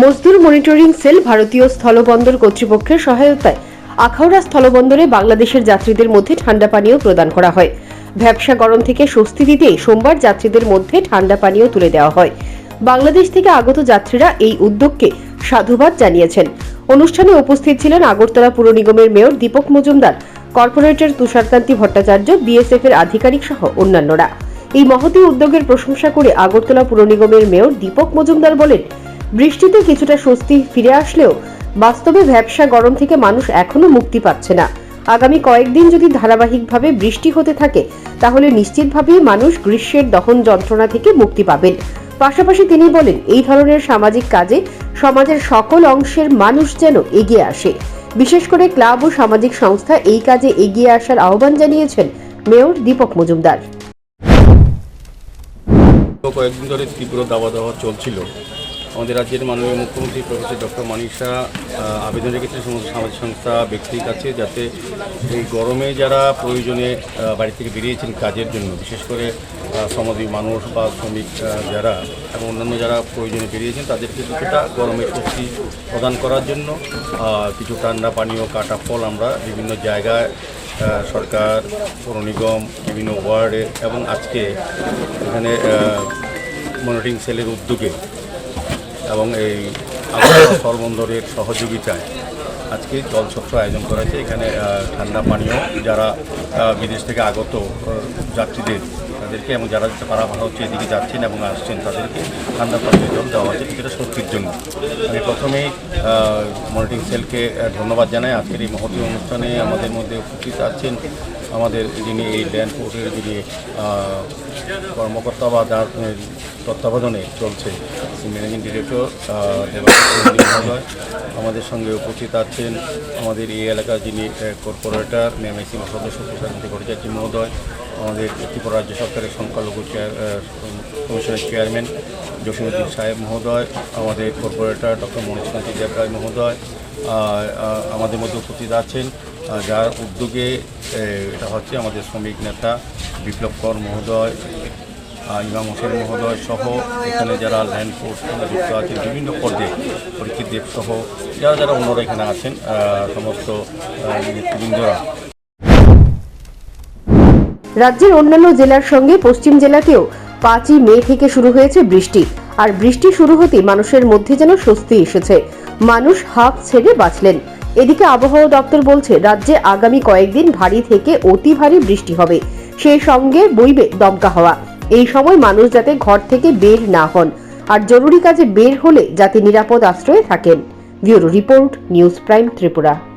মজদুর monitoring cell ভারতীয় স্থলবন্দর কর্তৃপক্ষের সহায়তায় আখাউড়া স্থলবন্দরে বাংলাদেশের যাত্রীদের মধ্যে ঠান্ডা পানীয় প্রদান করা হয়। ভ্যাবসা গরম থেকে স্বস্তি দিতে সোমবার যাত্রীদের মধ্যে ঠান্ডা পানীয় তুলে দেওয়া হয়। বাংলাদেশ থেকে আগত যাত্রীরা এই উদ্যোগকে সাধুবাদ জানিয়েছেন। অনুষ্ঠানে উপস্থিত ছিলেন আগরতলা পুর নিগমের mayor Dipak Majumdar, corporator Tusharkanti Bhattacharya BSF এর আধিকারিক সহ অন্যান্যরা। এই মহতী উদ্যোগের প্রশংসা করে আগরতলা পুর নিগমের মেয়র দীপক মজুমদার বলেন বৃষ্টিতে কিছুটা স্বস্তি ফিরে আসলেও বাস্তবে ভ্যাবসা গরম থেকে মানুষ এখনও মুক্তি পাচ্ছে না। আগামী কয়েকদিন যদি ধারাবাহিকভাবে বৃষ্টি হতে থাকে, তাহলে নিশ্চিতভাবেই মানুষ গ্রীষ্মের দহন যন্ত্রণা থেকে মুক্তি পাবেন। পাশাপাশি তিনি বলেন, এই ধরনের সামাজিক কাজে সমাজের সকল অংশের মানুষ যেন এগিয়ে আসে। বিশেষ করে ক্লাব ও সামাজিক সংস্থা এই কাজে এগিয়ে আসার আহ্বান জানিয়েছেন মেয়র দীপক মজুমদার। কয়েকদিন ধরে তীব্র দাবা দাওয়া চলছিল। আমাদের রাজ্যের মাননীয় মুখ্যমন্ত্রী প্রফেসর ডক্টর মানিসা আবেদন রেখেছেন সমস্ত সামাজিক সংস্থা ব্যক্তির কাছে যাতে এই গরমে যারা প্রয়োজনে বাড়ি থেকে বেরিয়েছেন কাজের জন্য বিশেষ করে আহ, সমাজী মানুষ বা শ্রমিক যারা এবং অন্যান্য যারা প্রয়োজনে বেরিয়েছেন তাদেরকে কিছুটা গরমের স্বস্তি প্রদান করার জন্য কিছু ঠান্ডা পানীয় কাটা ফল আমরা বিভিন্ন জায়গায় সরকার পৌর নিগম বিভিন্ন ওয়ার্ডে এবং আজকে এখানে মনিটরিং সেলের উদ্যোগে এবং এই স্থলবন্দরের সহযোগিতায় আজকে জলছত্র আয়োজন করা হয়েছে। এখানে ঠান্ডা পানীয় যারা বিদেশ থেকে আগত যাত্রীদের, তাদেরকে এবং যারা পাড়া ভাড়া হচ্ছে এদিকে যাচ্ছেন এবং আসছেন, তাদেরকে ঠান্ডা পানীয় জল দেওয়া হচ্ছে, কিছুটা স্বস্তির জন্য। আমি প্রথমেই মনিটরিং সেলকে ধন্যবাদ জানাই। আজকের এই মহতী অনুষ্ঠানে আমাদের মধ্যে উপস্থিত আছেন আমাদের যিনি এই ল্যান্ড পোর্টের যিনি কর্মকর্তা বা যার তত্ত্বাবধানে চলছে। ম্যানেজিং ডিরেক্টর মহোদয় আমাদের সঙ্গে উপস্থিত আছেন। আমাদের এই এলাকার যিনি কর্পোরেটর নেমেসি সদস্য প্রশান্তি ভট্টাচার্য মহোদয়, আমাদের ত্রিপুরা রাজ্য সরকারের সংখ্যালঘু চেয়ার কমিশনের চেয়ারম্যান জসিমুদ্দিন সাহেব মহোদয়, আমাদের কর্পোরেটর ডক্টর মনীষকান্তি দেবরায় মহোদয় আমাদের মধ্যে উপস্থিত আছেন। যার উদ্যোগে এটা হচ্ছে আমাদের শ্রমিক নেতা বিপ্লব কর মহোদয় ইমাম হোসেন মহোদয় সহ এখানে যারা ল্যান্ড ফোর্স যুক্ত আছেন, বিভিন্ন পর্যায়ে পরীক্ষিত দেব সহ যারা যারা অন্যরা এখানে আছেন সমস্ত নেতৃবৃন্দরা। রাজ্যের অন্যান্য জেলার সঙ্গে পশ্চিম জেলাতেও পাঁচই মে থেকে শুরু হয়েছে বৃষ্টি, আর বৃষ্টি শুরু হতেই মানুষের মধ্যে যেন স্বস্তি এসেছে। মানুষ হাফ ছেড়ে বাঁচলেন। এদিকে আবহাওয়া দপ্তর বলছে, রাজ্যে আগামী কয়েকদিন ভারী থেকে অতি ভারী বৃষ্টি হবে। সেই সঙ্গে বইবে দমকা হওয়া। এই সময় মানুষ যাতে ঘর থেকে বের না হন। আর জরুরি কাজে বের হলে যাতে নিরাপদ আশ্রয়ে থাকেন। Bureau report, news prime Tripura.